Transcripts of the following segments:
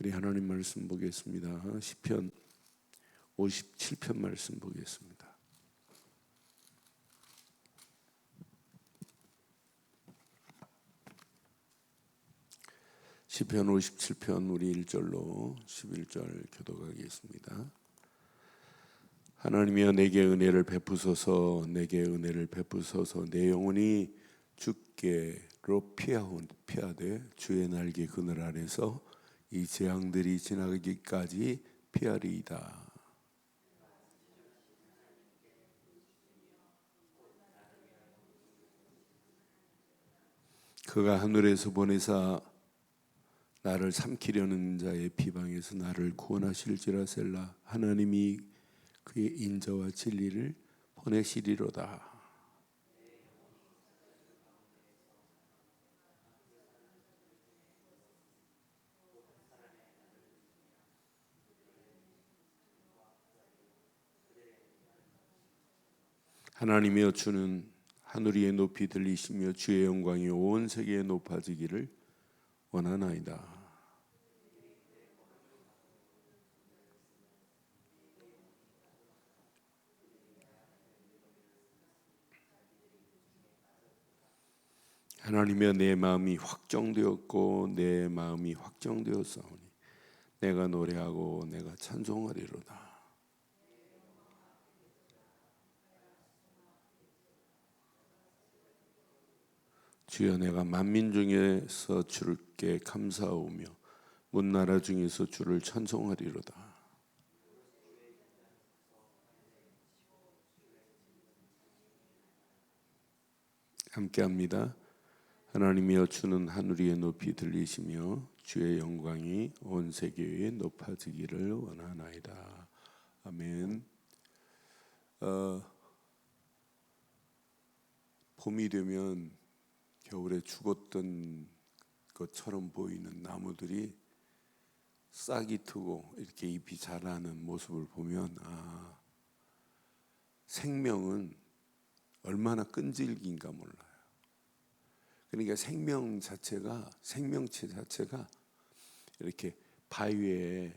우리 하나님 말씀 보겠습니다. 시편 57편 말씀 보겠습니다. 시편 57편 우리 1절로 11절 교독하겠습니다. 하나님이여 내게 은혜를 베푸소서 내게 은혜를 베푸소서 내 영혼이 주께로 피하되 주의 날개 그늘 아래서 이 재앙들이 지나가기까지 피하리이다. 그가 하늘에서 보내사 나를 삼키려는 자의 비방에서 나를 구원하실지라 셀라 하나님이 그의 인자와 진리를 보내시리로다. 하나님이여 주는 하늘 위에 높이 들리시며 주의 영광이 온 세계에 높아지기를 원하나이다. 하나님여 내 마음이 확정되었고 내 마음이 확정되었사오니 내가 노래하고 내가 찬송하리로다. 주여 내가 만민 중에서 주께 감사하오며 문 나라 중에서 주를 찬송하리로다. 함께합니다. 하나님이여 주는 하늘 위에 높이 들리시며 주의 영광이 온 세계에 높아지기를 원하나이다. 아멘. 어, 봄이 되면 겨울에 죽었던 것처럼 보이는 나무들이 싹이 트고 이렇게 잎이 자라는 모습을 보면 아 생명은 얼마나 끈질긴가 몰라요. 그러니까 생명 자체가 생명체 자체가 이렇게 바위에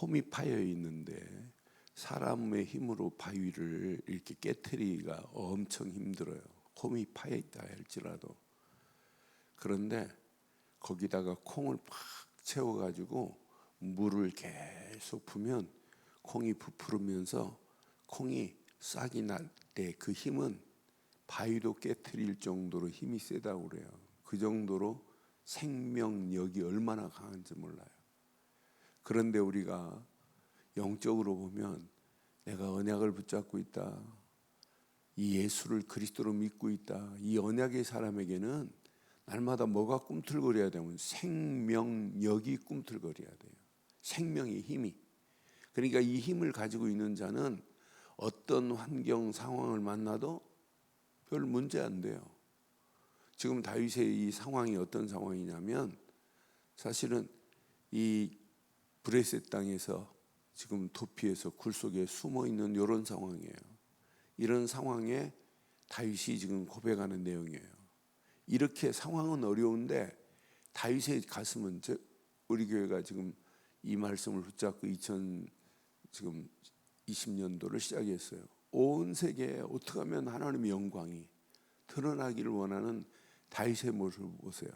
홈이 파여 있는데 사람의 힘으로 바위를 이렇게 깨뜨리기가 엄청 힘들어요. 홈이 파여 있다 할지라도 그런데 거기다가 콩을 팍 채워가지고 물을 계속 부면 콩이 부풀으면서 콩이 싹이 날 때 그 힘은 바위도 깨뜨릴 정도로 힘이 세다고 그래요. 그 정도로 생명력이 얼마나 강한지 몰라요. 그런데 우리가 영적으로 보면 내가 언약을 붙잡고 있다. 이 예수를 그리스도로 믿고 있다. 이 언약의 사람에게는 날마다 뭐가 꿈틀거려야 되면 생명력이 꿈틀거려야 돼요. 생명의 힘이. 그러니까 이 힘을 가지고 있는 자는 어떤 환경 상황을 만나도 별 문제 안 돼요. 지금 다윗의 이 상황이 어떤 상황이냐면 사실은 이 브레셋 땅에서 지금 도피해서 굴 속에 숨어 있는 이런 상황이에요. 이런 상황에 다윗이 지금 고백하는 내용이에요. 이렇게 상황은 어려운데 다윗의 가슴은 우리 교회가 지금 이 말씀을 붙잡고 2000 지금 20년도를 시작했어요. 온 세계에 어떻게 하면 하나님의 영광이 드러나기를 원하는 다윗의 모습을 보세요.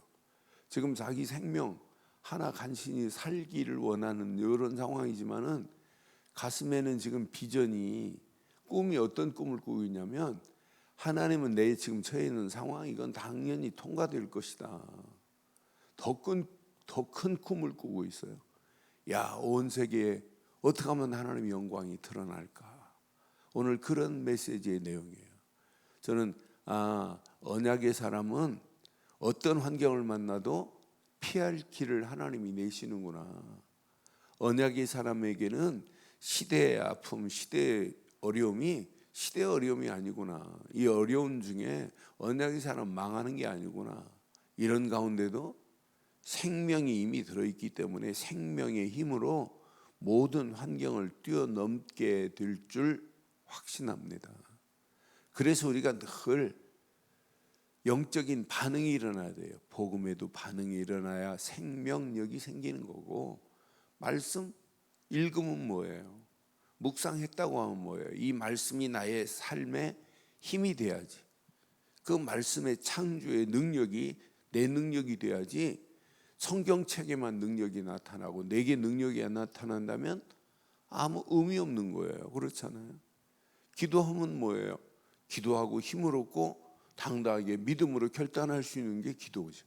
지금 자기 생명 하나 간신히 살기를 원하는 이런 상황이지만은 가슴에는 지금 비전이 꿈이 어떤 꿈을 꾸고 있냐면 하나님은 내 지금 처해 있는 상황 이건 당연히 통과될 것이다. 더 큰 더 큰 꿈을 꾸고 있어요. 야, 온 세계에 어떻게 하면 하나님의 영광이 드러날까? 오늘 그런 메시지의 내용이에요. 저는 아, 언약의 사람은 어떤 환경을 만나도 피할 길을 하나님이 내시는구나. 언약의 사람에게는 시대의 아픔, 시대의 어려움이 시대의 어려움이 아니구나. 이 어려움 중에 언약의 사람 망하는 게 아니구나. 이런 가운데도 생명이 이미 들어있기 때문에 생명의 힘으로 모든 환경을 뛰어넘게 될 줄 확신합니다. 그래서 우리가 늘 영적인 반응이 일어나야 돼요. 복음에도 반응이 일어나야 생명력이 생기는 거고 말씀 읽으면 뭐예요? 묵상했다고 하면 뭐예요? 이 말씀이 나의 삶의 힘이 돼야지. 그 말씀의 창조의 능력이 내 능력이 돼야지 성경책에만 능력이 나타나고 내게 능력이 안 나타난다면 아무 의미 없는 거예요. 그렇잖아요. 기도하면 뭐예요? 기도하고 힘을 얻고 당당하게 믿음으로 결단할 수 있는 게 기도죠.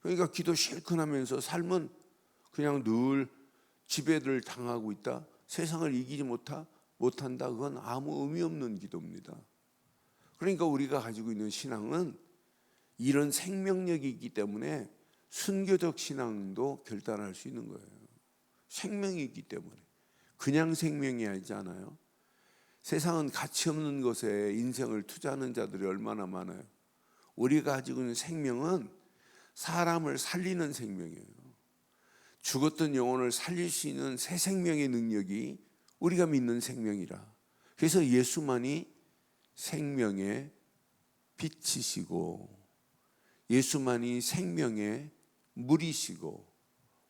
그러니까 기도 실컷 하면서 삶은 그냥 늘 지배를 당하고 있다. 세상을 이기지 못하, 못한다. 그건 아무 의미 없는 기도입니다. 그러니까 우리가 가지고 있는 신앙은 이런 생명력이 있기 때문에 순교적 신앙도 결단할 수 있는 거예요. 생명이 있기 때문에. 그냥 생명이 아니지 않아요. 세상은 가치 없는 것에 인생을 투자하는 자들이 얼마나 많아요. 우리가 가지고 있는 생명은 사람을 살리는 생명이에요. 죽었던 영혼을 살릴 수 있는 새 생명의 능력이 우리가 믿는 생명이라. 그래서 예수만이 생명의 빛이시고 예수만이 생명의 물이시고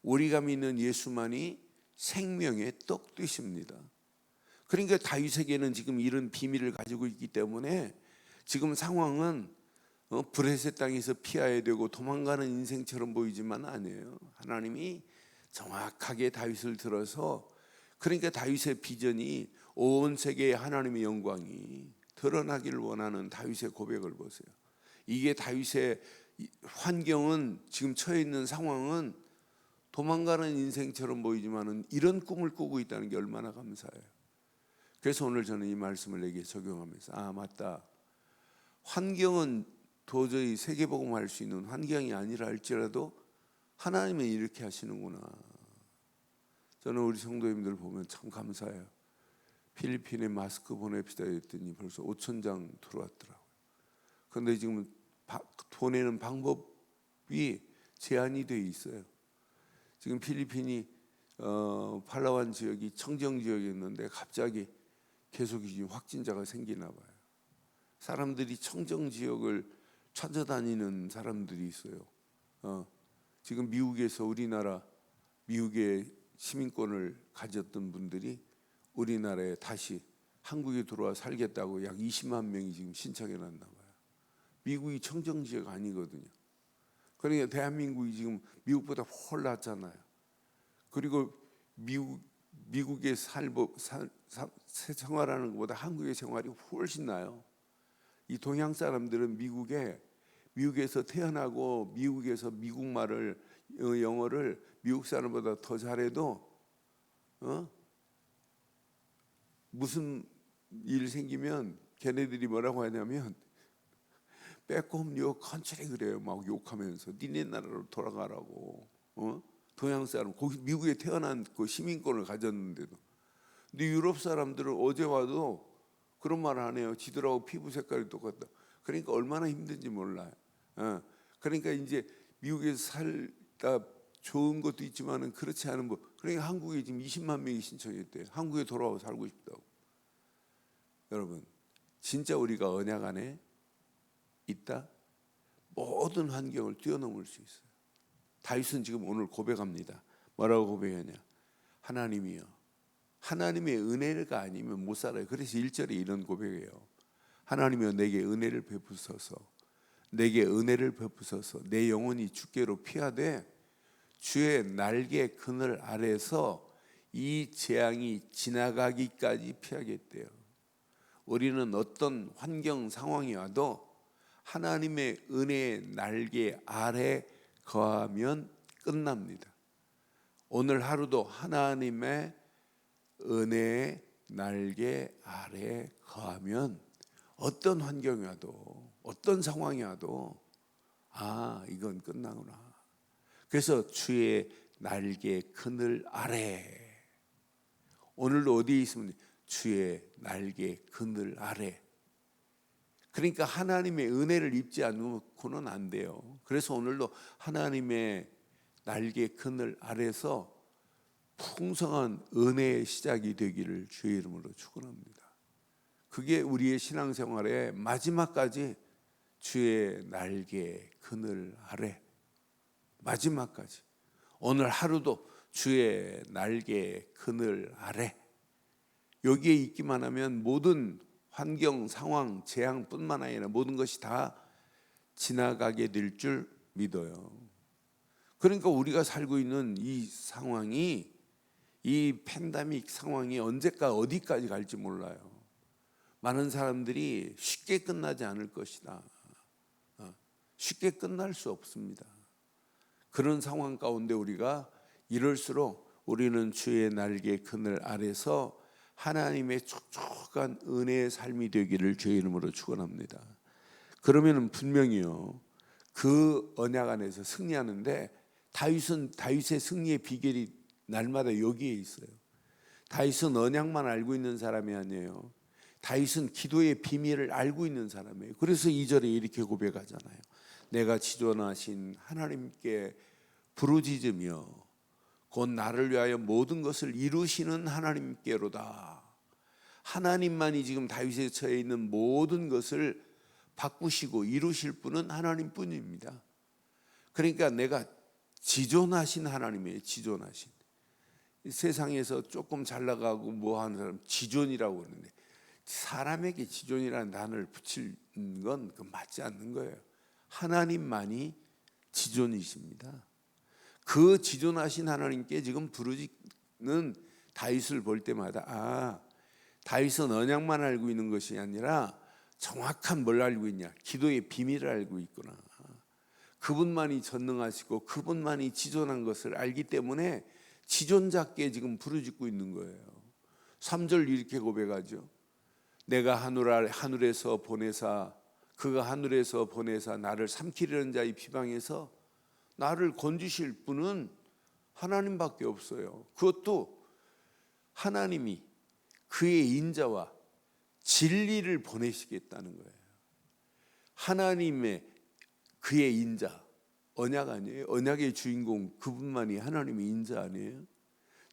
우리가 믿는 예수만이 생명의 떡 되십니다. 그러니까 다윗에게는 지금 이런 비밀을 가지고 있기 때문에 지금 상황은 어, 브레셋 땅에서 피해야 되고 도망가는 인생처럼 보이지만 아니에요. 하나님이 정확하게 다윗을 들어서 그러니까 다윗의 비전이 온 세계의 하나님의 영광이 드러나기를 원하는 다윗의 고백을 보세요. 이게 다윗의 환경은 지금 처해 있는 상황은 도망가는 인생처럼 보이지만은 이런 꿈을 꾸고 있다는 게 얼마나 감사해요. 그래서 오늘 저는 이 말씀을 내게 적용하면서 아 맞다. 환경은 도저히 세계복음 할 수 있는 환경이 아니라 할지라도 하나님은 이렇게 하시는구나. 저는 우리 성도님들 보면 참 감사해요. 필리핀에 마스크 보냅시다 했더니 벌써 5천 장 들어왔더라고요. 그런데 지금 보내는 방법이 제한이 돼 있어요. 지금 필리핀이 어, 팔라완 지역이 청정 지역이었는데 갑자기 계속 확진자가 생기나 봐요. 사람들이 청정 지역을 찾아다니는 사람들이 있어요. 어, 지금 미국에서 우리나라 미국의 시민권을 가졌던 분들이 우리나라에 다시 한국에 들어와 살겠다고 약 20만 명이 지금 신청해 놨나 봐요. 미국이 청정 지역 아니거든요. 그러니까 대한민국이 지금 미국보다 훨 낫잖아요. 그리고 미국 미국의 살보 살, 생활하는 것보다 한국의 생활이 훨씬 나요. 이 동양 사람들은 미국에 미국에서 태어나고 미국에서 미국 말을 어, 영어를 미국 사람보다 더 잘해도 어? 무슨 일 생기면 걔네들이 뭐라고 하냐면 빼꼼 요 컨트리 그래요. 막 욕하면서 니네 나라로 돌아가라고. 어? 동양 사람 거기 미국에 태어난 그 시민권을 가졌는데도. 근데 유럽 사람들은 어제 와도 그런 말을 안 해요. 지들하고 피부 색깔이 똑같다. 그러니까 얼마나 힘든지 몰라요 어. 그러니까 이제 미국에서 살다 좋은 것도 있지만은 그렇지 않은 뭐 그러니까 한국에 지금 20만 명이 신청했대요. 한국에 돌아와 살고 싶다고. 여러분, 진짜 우리가 언약 안에 있다. 모든 환경을 뛰어넘을 수 있어요. 다윗은 지금 오늘 고백합니다. 뭐라고 고백하냐? 하나님이요. 하나님의 은혜가 아니면 못 살아요. 그래서 1절에 이런 고백이에요. 하나님이여 내게 은혜를 베푸소서. 내게 은혜를 베푸소서. 내 영혼이 주께로 피하되 주의 날개 그늘 아래서 이 재앙이 지나가기까지 피하겠대요. 우리는 어떤 환경 상황이 와도 하나님의 은혜의 날개 아래 거하면 끝납니다. 오늘 하루도 하나님의 은혜의 날개 아래 거하면 어떤 환경이 와도 어떤 상황이 와도 아 이건 끝나구나 그래서 주의 날개 그늘 아래 오늘도 어디에 있으면 주의 날개 그늘 아래 그러니까 하나님의 은혜를 입지 않고는 안 돼요. 그래서 오늘도 하나님의 날개 그늘 아래서 풍성한 은혜의 시작이 되기를 주의 이름으로 축원합니다. 그게 우리의 신앙생활의 마지막까지 주의 날개 그늘 아래 마지막까지 오늘 하루도 주의 날개 그늘 아래 여기에 있기만 하면 모든 환경 상황 재앙뿐만 아니라 모든 것이 다 지나가게 될 줄 믿어요. 그러니까 우리가 살고 있는 이 상황이 이 팬데믹 상황이 언제까 어디까지 갈지 몰라요. 많은 사람들이 쉽게 끝나지 않을 것이다. 어, 쉽게 끝날 수 없습니다. 그런 상황 가운데 우리가 이럴수록 우리는 주의 날개 그늘 아래서 하나님의 촉촉한 은혜의 삶이 되기를 주의 이름으로 축원합니다. 그러면은 분명히요 그 언약 안에서 승리하는데 다윗은 다윗의 승리의 비결이 날마다 여기에 있어요. 다윗은 언약만 알고 있는 사람이 아니에요. 다윗은 기도의 비밀을 알고 있는 사람이에요. 그래서 이절에 이렇게 고백하잖아요. 내가 지존하신 하나님께 부르짖으며 곧 나를 위하여 모든 것을 이루시는 하나님께로다. 하나님만이 지금 다윗에 처해 있는 모든 것을 바꾸시고 이루실 분은 하나님뿐입니다. 그러니까 내가 지존하신 하나님이에요. 지존하신. 이 세상에서 조금 잘 나가고 뭐 하는 사람 지존이라고 그러는데 사람에게 지존이라는 단어를 붙이는 건그 맞지 않는 거예요. 하나님만이 지존이십니다. 그 지존하신 하나님께 지금 부르짖는 다윗을 볼 때마다 아 다윗은 언약만 알고 있는 것이 아니라 정확한 뭘 알고 있냐? 기도의 비밀을 알고 있구나. 그분만이 전능하시고 그분만이 지존한 것을 알기 때문에 지존자께 지금 부르짖고 있는 거예요. 3절 이렇게 고백하죠. 내가 하늘에서 보내사 그가 하늘에서 보내사 나를 삼키려는 자의 비방에서 나를 건지실 분은 하나님밖에 없어요. 그것도 하나님이 그의 인자와 진리를 보내시겠다는 거예요. 하나님의 그의 인자 언약 아니에요? 언약의 주인공 그분만이 하나님의 인자 아니에요?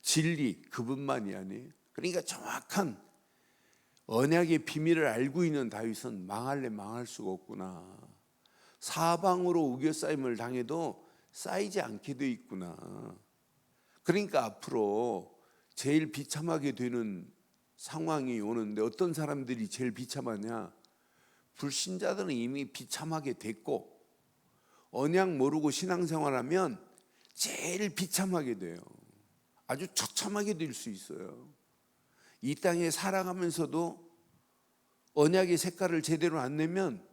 진리 그분만이 아니에요? 그러니까 정확한 언약의 비밀을 알고 있는 다윗은 망할래 망할 수가 없구나. 사방으로 우겨싸임을 당해도 쌓이지 않게 돼 있구나. 그러니까 앞으로 제일 비참하게 되는 상황이 오는데 어떤 사람들이 제일 비참하냐? 불신자들은 이미 비참하게 됐고 언약 모르고 신앙생활하면 제일 비참하게 돼요. 아주 처참하게 될 수 있어요. 이 땅에 살아가면서도 언약의 색깔을 제대로 안 내면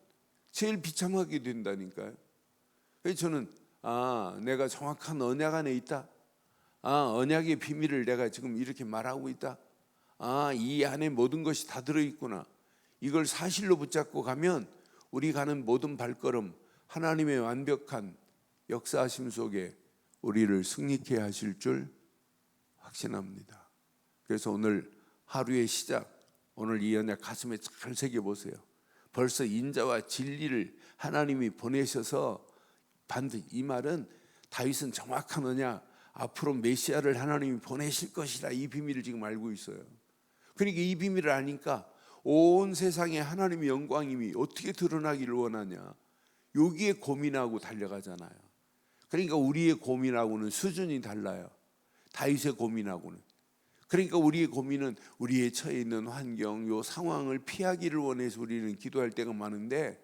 제일 비참하게 된다니까요. 그래서 저는 아, 내가 정확한 언약 안에 있다. 아, 언약의 비밀을 내가 지금 이렇게 말하고 있다. 아, 이 안에 모든 것이 다 들어 있구나. 이걸 사실로 붙잡고 가면 우리 가는 모든 발걸음 하나님의 완벽한 역사하심 속에 우리를 승리케 하실 줄 확신합니다. 그래서 오늘 하루의 시작, 오늘 이 언약 가슴에 잘 새겨 보세요. 벌써 인자와 진리를 하나님이 보내셔서 반드시 이 말은 다윗은 정확한 언약 앞으로 메시아를 하나님이 보내실 것이라 이 비밀을 지금 알고 있어요. 그러니까 이 비밀을 아니까 온 세상에 하나님의 영광임이 어떻게 드러나기를 원하냐. 여기에 고민하고 달려가잖아요. 그러니까 우리의 고민하고는 수준이 달라요. 다윗의 고민하고는. 그러니까 우리의 고민은 우리의 처해 있는 환경, 요 상황을 피하기를 원해서 우리는 기도할 때가 많은데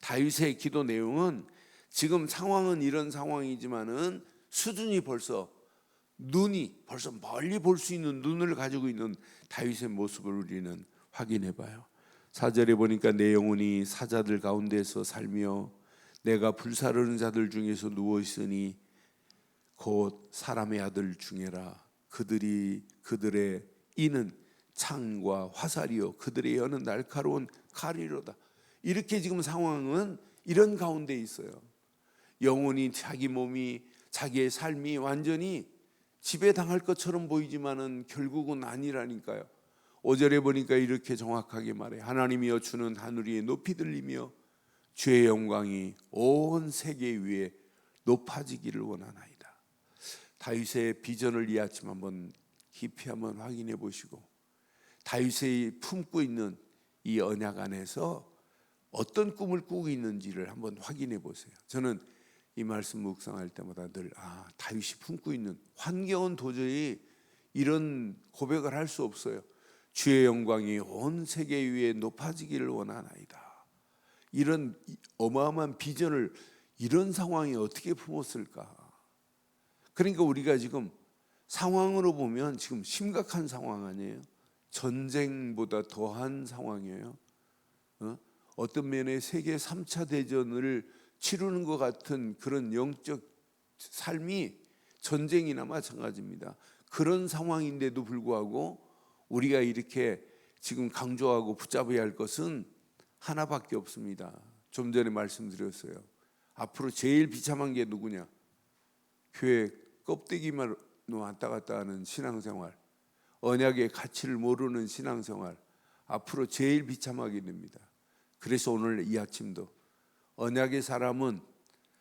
다윗의 기도 내용은 지금 상황은 이런 상황이지만은 수준이 벌써 눈이 벌써 멀리 볼 수 있는 눈을 가지고 있는 다윗의 모습을 우리는 확인해 봐요. 사절에 보니까 내 영혼이 사자들 가운데서 살며 내가 불사르는 자들 중에서 누워 있으니 곧 사람의 아들 중에라 그들이 그들의 이는 창과 화살이요 그들의 여는 날카로운 칼이로다. 이렇게 지금 상황은 이런 가운데 있어요. 영혼이 자기 몸이 자기의 삶이 완전히 지배당할 것처럼 보이지만은 결국은 아니라니까요. 5절에 보니까 이렇게 정확하게 말해. 하나님이여 주는 하늘 위에 높이 들리며 주의 영광이 온 세계 위에 높아지기를 원하나이 다. 다윗의 비전을 이 아침 한번 깊이 한번 확인해 보시고 다윗의 품고 있는 이 언약 안에서 어떤 꿈을 꾸고 있는지를 한번 확인해 보세요. 저는 이 말씀 묵상할 때마다 늘 아, 다윗이 품고 있는 환경은 도저히 이런 고백을 할 수 없어요. 주의 영광이 온 세계 위에 높아지기를 원하나이다. 이런 어마어마한 비전을 이런 상황에 어떻게 품었을까? 그러니까 우리가 지금 상황으로 보면 지금 심각한 상황 아니에요? 전쟁보다 더한 상황이에요. 어? 어떤 면에 세계 3차 대전을 치르는 것 같은 그런 영적 삶이 전쟁이나 마찬가지입니다. 그런 상황인데도 불구하고 우리가 이렇게 지금 강조하고 붙잡아야 할 것은 하나밖에 없습니다. 좀 전에 말씀드렸어요. 앞으로 제일 비참한 게 누구냐? 교회 껍데기만 왔다 갔다 하는 신앙생활, 언약의 가치를 모르는 신앙생활, 앞으로 제일 비참하게 됩니다. 그래서 오늘 이 아침도 언약의 사람은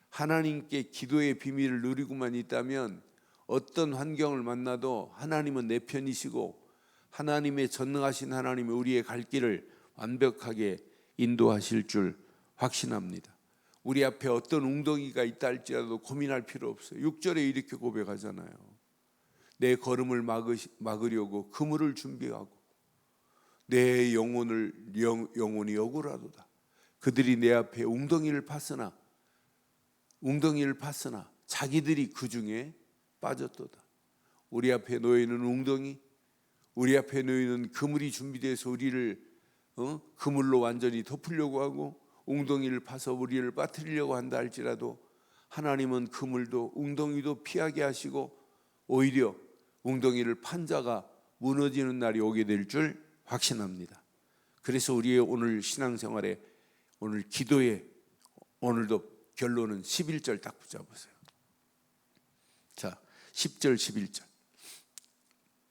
하나님께 기도의 비밀을 누리고만 있다면 어떤 환경을 만나도 하나님은 내 편이시고 하나님의 전능하신 하나님이 우리의 갈 길을 완벽하게 인도하실 줄 확신합니다. 우리 앞에 어떤 웅덩이가 있다 할지라도 고민할 필요 없어요. 6절에 이렇게 고백하잖아요. 내 걸음을 막으시, 막으려고 그물을 준비하고 내 영혼을 영, 영혼이 억울하도다. 그들이 내 앞에 웅덩이를 팠으나 웅덩이를 팠으나 자기들이 그 중에 빠졌도다. 우리 앞에 놓여 있는 웅덩이, 우리 앞에 놓여 있는 그물이 준비돼서 우리를 어? 그물로 완전히 덮으려고 하고 웅덩이를 파서 우리를 빠뜨리려고 한다 할지라도 하나님은 그물도 웅덩이도 피하게 하시고 오히려 웅덩이를 판 자가 무너지는 날이 오게 될 줄 확신합니다. 그래서 우리의 오늘 신앙생활에 오늘 기도에 오늘도 결론은 11절 딱 붙잡으세요. 자, 10절 11절.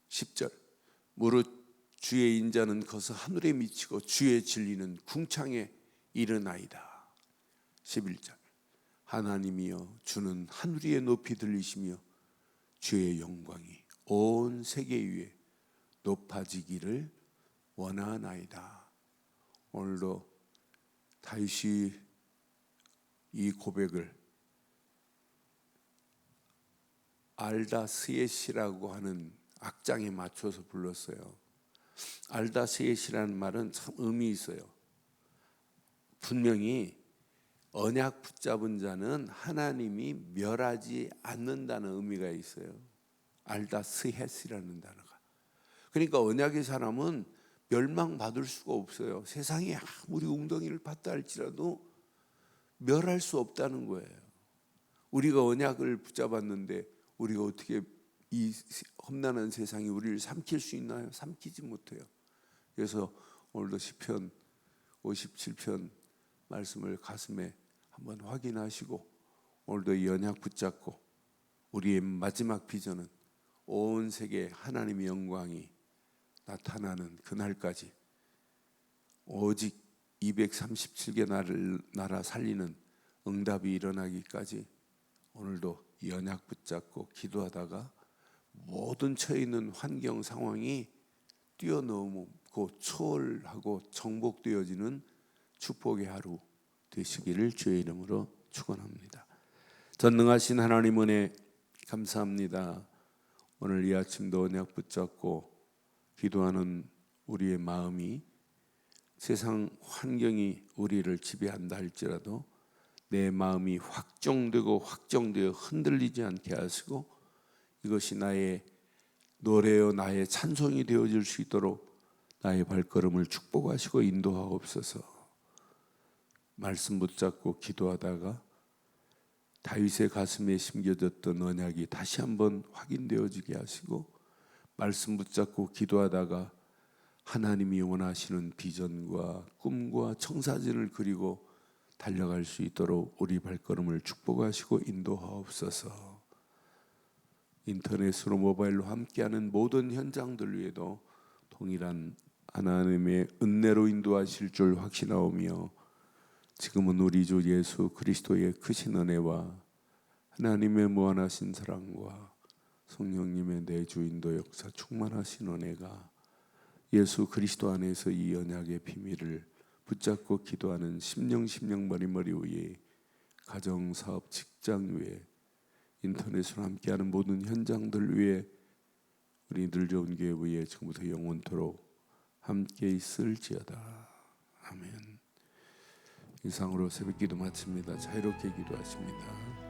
10절. 무릇 주의 인자는 거서 하늘에 미치고 주의 진리는 궁창에 이르나이다. 11절. 하나님이여 주는 하늘 위에 높이 들리시며 주의 영광이 온 세계 위에 높아지기를 원하나이다. 오늘도 다윗이 이 고백을 알다스엣이라고 하는 악장에 맞춰서 불렀어요. 알다스엣이라는 말은 참 의미 있어요. 분명히 언약 붙잡은 자는 하나님이 멸하지 않는다는 의미가 있어요. 알다스헷이라는 단어가. 그러니까 언약의 사람은 멸망받을 수가 없어요. 세상에 아무리 웅덩이를 팠다 할지라도 멸할 수 없다는 거예요. 우리가 언약을 붙잡았는데 우리가 어떻게 이 험난한 세상이 우리를 삼킬 수 있나요? 삼키지 못해요. 그래서 오늘도 시편 57편 말씀을 가슴에 한번 확인하시고 오늘도 이 언약 붙잡고 우리의 마지막 비전은 온 세계 하나님의 영광이 나타나는 그날까지 오직 237개 나라를 나라 살리는 응답이 일어나기까지 오늘도 연약 붙잡고 기도하다가 모든 처해 있는 환경 상황이 뛰어넘고 초월하고 정복되어지는 축복의 하루 되시기를 주의 이름으로 축원합니다. 전능하신 하나님 은혜 감사합니다. 오늘 이 아침도 언약 붙잡고 기도하는 우리의 마음이 세상 환경이 우리를 지배한다 할지라도 내 마음이 확정되고 확정되어 흔들리지 않게 하시고 이것이 나의 노래요 나의 찬송이 되어질 수 있도록 나의 발걸음을 축복하시고 인도하옵소서. 말씀 붙잡고 기도하다가 다윗의 가슴에 심겨졌던 언약이 다시 한번 확인되어지게 하시고 말씀 붙잡고 기도하다가 하나님이 원하시는 비전과 꿈과 청사진을 그리고 달려갈 수 있도록 우리 발걸음을 축복하시고 인도하옵소서. 인터넷으로 모바일로 함께하는 모든 현장들 위에도 동일한 하나님의 은혜로 인도하실 줄 확신하오며 지금은 우리 주 예수 그리스도의 크신 은혜와 하나님의 무한하신 사랑과 성령님의 내 주인도 역사 충만하신 은혜가 예수 그리스도 안에서 이 연약의 비밀을 붙잡고 기도하는 심령 심령 머리머리 위에 가정 사업 직장 위에 인터넷으로 함께하는 모든 현장들 위에 우리 늘좋은 교회 위에 지금부터 영원토록 함께 있을지어다 아멘. 이상으로 새벽 기도 마칩니다. 자유롭게 기도하십니다.